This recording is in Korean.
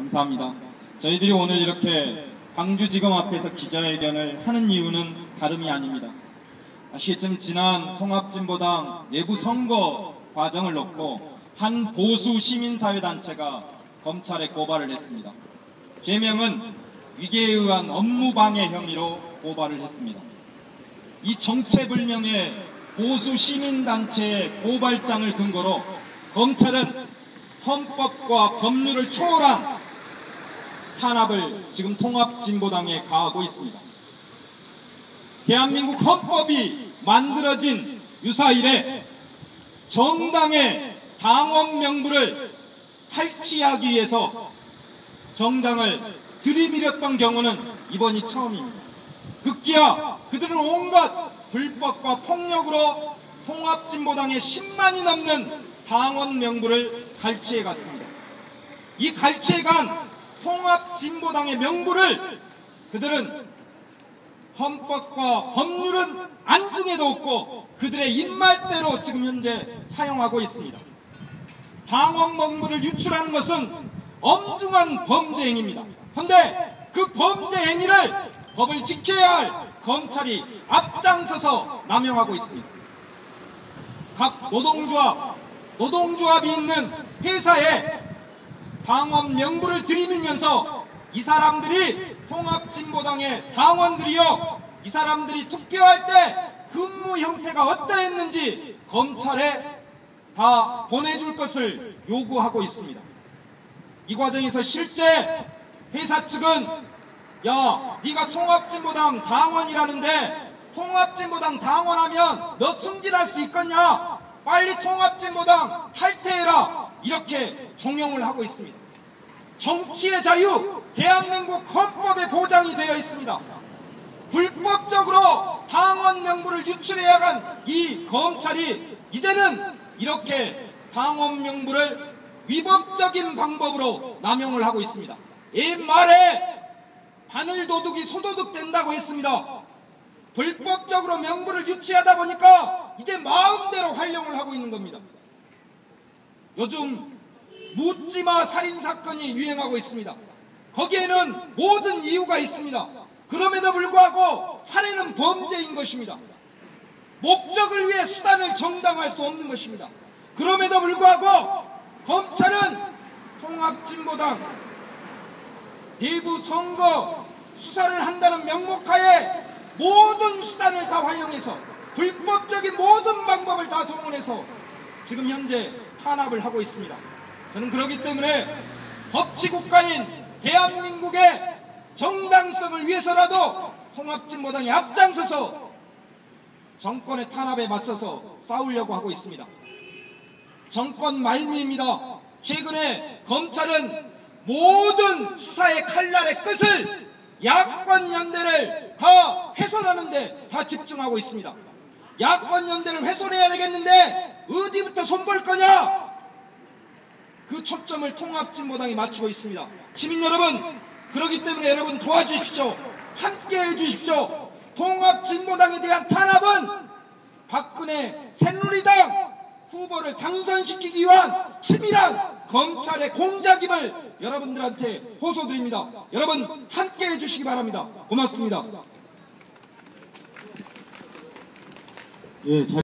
감사합니다. 저희들이 오늘 이렇게 광주지검 앞에서 기자회견을 하는 이유는 다름이 아닙니다. 아시겠지만 지난 통합진보당 내부 선거 과정을 놓고 한 보수 시민사회단체가 검찰에 고발을 했습니다. 죄명은 위계에 의한 업무방해 혐의로 고발을 했습니다. 이 정체불명의 보수 시민단체의 고발장을 근거로 검찰은 헌법과 법률을 초월한 탄압을 지금 통합진보당에 가하고 있습니다. 대한민국 헌법이 만들어진 유사 일에 정당의 당원 명부를 탈취하기 위해서 정당을 들이밀었던 경우는 이번이 처음입니다. 급기야 그들은 온갖 불법과 폭력으로 통합진보당의 10만이 넘는 당원 명부를 갈취해 갔습니다. 이 갈취해 간 통합진보당의 명부를 그들은 헌법과 법률은 안중에도 없고 그들의 입말대로 지금 현재 사용하고 있습니다. 당원 명부를 유출하는 것은 엄중한 범죄 행위입니다. 그런데 그 범죄 행위를 법을 지켜야 할 검찰이 앞장서서 남용하고 있습니다. 각 노동조합, 노동조합이 있는 회사에 당원 명부를 들이밀면서 이 사람들이 통합진보당의 당원들이요 이 사람들이 투표할 때 근무 형태가 어떠했는지 검찰에 다 보내줄 것을 요구하고 있습니다. 이 과정에서 실제 회사 측은 야 네가 통합진보당 당원이라는데 통합진보당 당원하면 너 승진할 수 있겠냐 빨리 통합진보당 탈퇴해라 이렇게 종용을 하고 있습니다. 정치의 자유 대한민국 헌법에 보장이 되어 있습니다. 불법적으로 당원 명부를 유출해야 한이 검찰이 이제는 이렇게 당원 명부를 위법적인 방법으로 남용을 하고 있습니다. 옛말에 바늘 도둑이 소도둑 된다고 했습니다. 불법적으로 명부를 유치하다 보니까 이제 마음대로 활용을 하고 있는 겁니다. 요즘 묻지마 살인 사건이 유행하고 있습니다. 거기에는 모든 이유가 있습니다. 그럼에도 불구하고 살해는 범죄인 것입니다. 목적을 위해 수단을 정당할 수 없는 것입니다. 그럼에도 불구하고 검찰은 통합진보당 내부 선거 수사를 한다는 명목하에 모든 수단을 다 활용해서 불법적인 모든 방법을 다 동원해서 지금 현재 탄압을 하고 있습니다. 저는 그렇기 때문에 법치국가인 대한민국의 정당성을 위해서라도 통합진보당이 앞장서서 정권의 탄압에 맞서서 싸우려고 하고 있습니다. 정권 말미입니다. 최근에 검찰은 모든 수사의 칼날의 끝을 야권 연대를 다 훼손하는데 다 집중하고 있습니다. 야권 연대를 훼손해야 되겠는데 어디부터 손볼 거냐? 그 초점을 통합진보당이 맞추고 있습니다. 시민 여러분, 그러기 때문에 여러분 도와주십시오. 함께 해주십시오. 통합진보당에 대한 탄압은 박근혜 새누리당 후보를 당선시키기 위한 치밀한 검찰의 공작임을 여러분들한테 호소드립니다. 여러분 함께 해주시기 바랍니다. 고맙습니다. 예, 잘